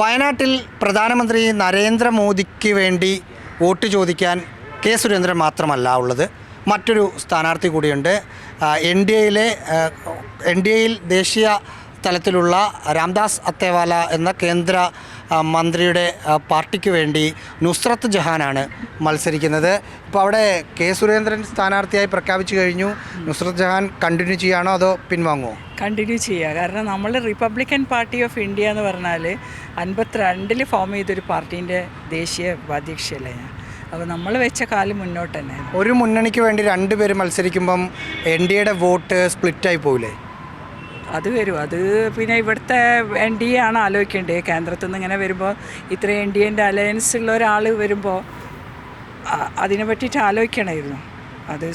വയനാട്ടിൽ പ്രധാനമന്ത്രി നരേന്ദ്രമോദിക്ക് വേണ്ടി വോട്ട് ചോദിക്കാൻ കെ സുരേന്ദ്രൻ മാത്രമല്ല ഉള്ളത്. മറ്റൊരു സ്ഥാനാർത്ഥി കൂടിയുണ്ട്. എൻ ഡി എയിലെ എൻ ഡി എയിൽ ദേശീയ തലത്തിലുള്ള രാംദാസ് അത്തേവാല എന്ന കേന്ദ്ര മന്ത്രിയുടെ പാർട്ടിക്ക് വേണ്ടി നുസ്രത്ത് ജഹാനാണ് മത്സരിക്കുന്നത്. ഇപ്പോൾ അവിടെ കെ സുരേന്ദ്രൻ സ്ഥാനാർത്ഥിയായി പ്രഖ്യാപിച്ചു കഴിഞ്ഞു. നുസ്രത്ത് ജഹാൻ കണ്ടിന്യൂ ചെയ്യുകയാണോ അതോ പിൻവാങ്ങുമോ കണ്ടിന്യൂ ചെയ്യുക കാരണം നമ്മൾ റിപ്പബ്ലിക്കൻ പാർട്ടി ഓഫ് ഇന്ത്യ എന്ന് പറഞ്ഞാൽ അൻപത്തിരണ്ടിൽ ഫോം ചെയ്തൊരു പാർട്ടീന്റെ ദേശീയ ഉപാധ്യക്ഷയല്ലേ ഞാൻ. അപ്പോൾ നമ്മൾ വെച്ച കാലം മുന്നോട്ട് തന്നെ ഒരു മുന്നണിക്ക് വേണ്ടി രണ്ടുപേര് മത്സരിക്കുമ്പം എൻ ഡി എയുടെ വോട്ട് സ്പ്ലിറ്റായി പോകില്ലേ അത് വരും. അത് പിന്നെ ഇവിടുത്തെ എൻ ഡി എ ആണ് ആലോചിക്കേണ്ടത്. കേന്ദ്രത്തിൽ നിന്ന് ഇങ്ങനെ വരുമ്പോൾ ഇത്രയും എൻ ഡി എന്റെ അലയൻസ് ഉള്ള ഒരാൾ വരുമ്പോൾ അതിനെ പറ്റിയിട്ട് ആലോചിക്കണമായിരുന്നു. അത്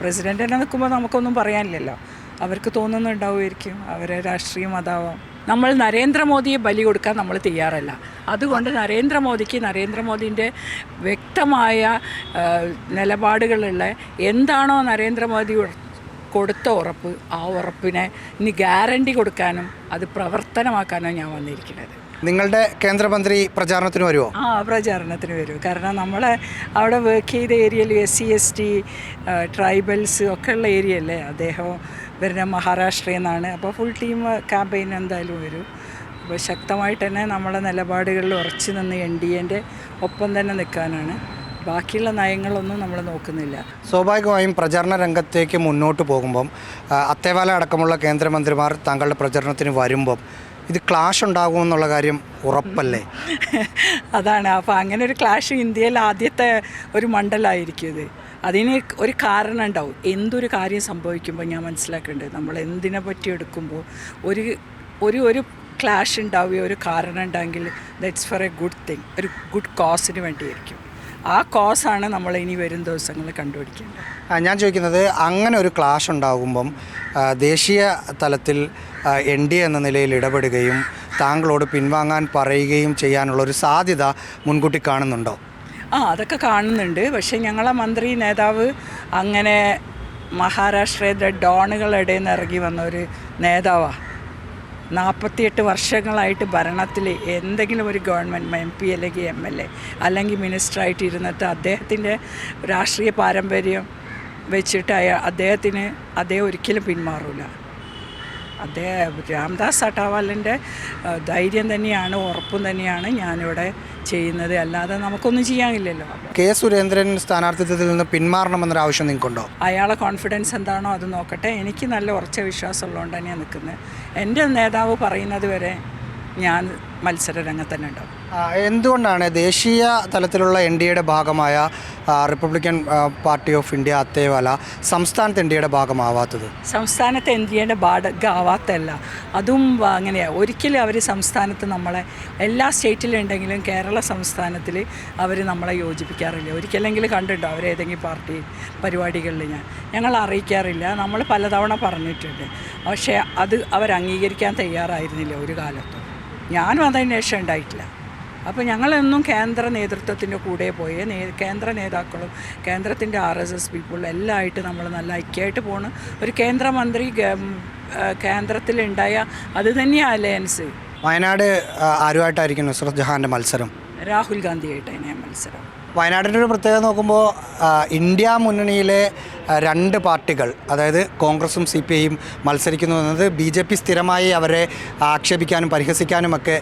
പ്രസിഡന്റ് തന്നെ നിൽക്കുമ്പോൾ നമുക്കൊന്നും പറയാനില്ലല്ലോ. അവർക്ക് തോന്നുന്നുണ്ടാവുമായിരിക്കും. അവരെ രാഷ്ട്രീയം അതാവാം. നമ്മൾ നരേന്ദ്രമോദിയെ ബലി കൊടുക്കാൻ നമ്മൾ തയ്യാറല്ല. അതുകൊണ്ട് നരേന്ദ്രമോദിക്ക് നരേന്ദ്രമോദിന്റെ വ്യക്തമായ നിലപാടുകളുള്ള എന്താണോ നരേന്ദ്രമോദി കൊടുത്ത ഉറപ്പ് ആ ഉറപ്പിനെ ഇനി ഗ്യാരണ്ടി കൊടുക്കാനും അത് പ്രവർത്തനമാക്കാനോ ഞാൻ വന്നിരിക്കുന്നത്. നിങ്ങളുടെ കേന്ദ്രമന്ത്രി പ്രചാരണത്തിന് വരുമോ ആ പ്രചാരണത്തിന് വരും. കാരണം നമ്മൾ അവിടെ വർക്ക് ചെയ്ത ഏരിയയിൽ S C S T tribals ഒക്കെ ഉള്ള ഏരിയ അല്ലേ? അദ്ദേഹം വരുന്ന മഹാരാഷ്ട്രയിൽ നിന്നാണ്. അപ്പോൾ ഫുൾ ടീം ക്യാമ്പയിൻ എന്തായാലും വരും. അപ്പോൾ ശക്തമായിട്ട് തന്നെ നമ്മളെ നിലപാടുകളിൽ ഉറച്ചു നിന്ന് എൻ ഡി എന്റെ ഒപ്പം തന്നെ നിൽക്കാനാണ് ബാക്കിയുള്ള നയങ്ങളൊന്നും നമ്മൾ നോക്കുന്നില്ല. സ്വാഭാവികമായും പ്രചരണ രംഗത്തേക്ക് മുന്നോട്ട് പോകുമ്പം അത്തേവാല അടക്കമുള്ള കേന്ദ്രമന്ത്രിമാർ താങ്കളുടെ പ്രചരണത്തിന് വരുമ്പം ഇത് ക്ലാഷ് ഉണ്ടാകുമെന്നുള്ള കാര്യം ഉറപ്പല്ലേ? അതാണ്. അപ്പോൾ അങ്ങനെ ഒരു ക്ലാഷ് ഇന്ത്യയിൽ ആദ്യത്തെ ഒരു മണ്ഡലമായിരിക്കും ഇത്. അതിന് ഒരു കാരണം ഉണ്ടാവും. എന്തൊരു കാര്യം സംഭവിക്കുമ്പോൾ ഞാൻ മനസ്സിലാക്കേണ്ടത് നമ്മൾ എന്തിനെ പറ്റി എടുക്കുമ്പോൾ ഒരു ഒരു ഒരു ക്ലാഷ് ഉണ്ടാവുകയോ ഒരു കാരണം ഉണ്ടെങ്കിൽ that's for a good thing ഒരു ഗുഡ് കോസിന് വേണ്ടിയായിരിക്കും. ആ കോസാണ് നമ്മൾ ഇനി വരും ദിവസങ്ങളിൽ കണ്ടുപിടിക്കേണ്ടത്. ഞാൻ ചോദിക്കുന്നത് അങ്ങനെ ഒരു ക്ലാഷ് ഉണ്ടാകുമ്പം ദേശീയ തലത്തിൽ എൻ ഡി എ എന്ന നിലയിൽ ഇടപെടുകയും താങ്കളോട് പിൻവാങ്ങാൻ പറയുകയും ചെയ്യാനുള്ള ഒരു സാധ്യത മുൻകൂട്ടി കാണുന്നുണ്ടോ? ആ അതൊക്കെ കാണുന്നുണ്ട്. പക്ഷേ ഞങ്ങളെ മന്ത്രി നേതാവ് അങ്ങനെ മഹാരാഷ്ട്രയുടെ ഡോണുകളുടെ നിന്ന് ഇറങ്ങി വന്ന ഒരു നേതാവാണ് നാൽപ്പത്തിയെട്ട് വർഷങ്ങളായിട്ട് ഭരണത്തിൽ എന്തെങ്കിലും ഒരു ഗവൺമെന്റ് എം പി അല്ലെങ്കിൽ എം എൽ എ അല്ലെങ്കിൽ മിനിസ്റ്ററായിട്ട് ഇരുന്നിട്ട് അദ്ദേഹത്തിന്റെ രാഷ്ട്രീയ പാരമ്പര്യം വെച്ചിട്ട് അദ്ദേഹത്തിന് അദ്ദേഹം ഒരിക്കലും പിന്മാറില്ല അദ്ദേഹം രാംദാസ് അട്ടാവാലിന്റെ ധൈര്യം തന്നെയാണ് ഉറപ്പും തന്നെയാണ് ഞാനിവിടെ ചെയ്യുന്നത്. അല്ലാതെ നമുക്കൊന്നും ചെയ്യാനില്ലല്ലോ. കെ സുരേന്ദ്രൻ സ്ഥാനാർത്ഥിത്വത്തിൽ നിന്ന് പിന്മാറണമെന്നൊരു ആവശ്യം നിങ്ങൾക്കുണ്ടോ? അയാളെ കോൺഫിഡൻസ് എന്താണോ അത് നോക്കട്ടെ. എനിക്ക് നല്ല ഉറച്ച വിശ്വാസമുള്ളതുകൊണ്ട് തന്നെയാണ് നിൽക്കുന്നത്. എന്റെ നേതാവ് പറയുന്നത് വരെ ഞാൻ മത്സര രംഗത്ത് തന്നെ ഉണ്ടാവും എന്തുകൊണ്ടാണ് ദേശീയ തലത്തിലുള്ള എൻ ഡി എയുടെ ഭാഗമായ Republican party of India Athawale സംസ്ഥാനത്ത് എൻ ഡി എയുടെ ഭാഗമാവാത്തത്? സംസ്ഥാനത്ത് എൻ ഡി എയുടെ ഭാഗമാവാത്തല്ല അതും അങ്ങനെയാണ് ഒരിക്കലും അവർ സംസ്ഥാനത്ത് നമ്മളെ എല്ലാ സ്റ്റേറ്റിലുണ്ടെങ്കിലും കേരള സംസ്ഥാനത്തിൽ അവർ നമ്മളെ യോജിപ്പിക്കാറില്ല. ഒരിക്കലെങ്കിലും കണ്ടിട്ടോ അവരേതെങ്കിലും പാർട്ടി പരിപാടികളിൽ ഞാൻ? ഞങ്ങൾ അറിയിക്കാറില്ല. നമ്മൾ പലതവണ പറഞ്ഞിട്ടുണ്ട്. പക്ഷേ അത് അവർ അംഗീകരിക്കാൻ തയ്യാറായിരുന്നില്ല ഒരു കാലത്തും. ഞാനും അതിന് ശേഷം ഉണ്ടായിട്ടില്ല. അപ്പോൾ ഞങ്ങളെന്നും കേന്ദ്ര നേതൃത്വത്തിന്റെ കൂടെ പോയി. നേ കേന്ദ്ര നേതാക്കളും കേന്ദ്രത്തിന്റെ ആർ എസ് എസ് പീപ്പിളും എല്ലാം ആയിട്ട് നമ്മൾ നല്ല ഐക്യമായിട്ട് പോണ്. ഒരു കേന്ദ്രമന്ത്രി കേന്ദ്രത്തിലുണ്ടായ അത് തന്നെയാണ് അലയൻസ്. വയനാട് ആരുമായിട്ടായിരിക്കും നുസ്രത് ജഹാന്റെ മത്സരം? രാഹുൽ ഗാന്ധിയായിട്ടാണ് മത്സരം. വയനാടിന്റെ ഒരു പ്രത്യേകത നോക്കുമ്പോൾ ഇന്ത്യ മുന്നണിയിലെ രണ്ട് പാർട്ടികൾ അതായത് കോൺഗ്രസും സി പി ഐയും മത്സരിക്കുന്നു എന്നത് ബി ജെ പി സ്ഥിരമായി അവരെ ആക്ഷേപിക്കാനും പരിഹസിക്കാനുമൊക്കെ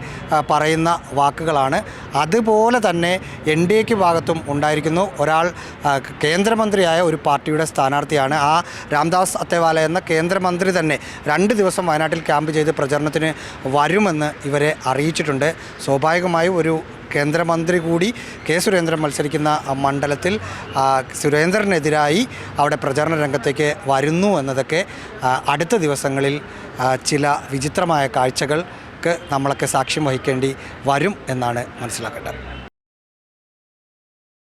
പറയുന്ന വാക്കുകളാണ്. അതുപോലെ തന്നെ എൻ ഡി എക്ക് ഭാഗത്തും ഉണ്ടായിരിക്കുന്നു ഒരാൾ കേന്ദ്രമന്ത്രിയായ ഒരു പാർട്ടിയുടെ സ്ഥാനാർത്ഥിയാണ്. ആ രാംദാസ് അത്തേവാല എന്ന കേന്ദ്രമന്ത്രി തന്നെ രണ്ട് ദിവസം വയനാട്ടിൽ ക്യാമ്പ് ചെയ്ത് പ്രചരണത്തിന് വരുമെന്ന് ഇവരെ അറിയിച്ചിട്ടുണ്ട്. സ്വാഭാവികമായും ഒരു കേന്ദ്രമന്ത്രി കൂടി കെ സുരേന്ദ്രൻ മത്സരിക്കുന്ന മണ്ഡലത്തിൽ സുരേന്ദ്രനെതിരായി അവിടെ പ്രചാരണ രംഗത്തേക്ക് വരുന്നു എന്നതൊക്കെ അടുത്ത ദിവസങ്ങളിൽ ചില വിചിത്രമായ കാഴ്ചകൾക്ക് നമ്മളൊക്കെ സാക്ഷ്യം വഹിക്കേണ്ടി വരും എന്നാണ് മനസ്സിലാക്കേണ്ടത്.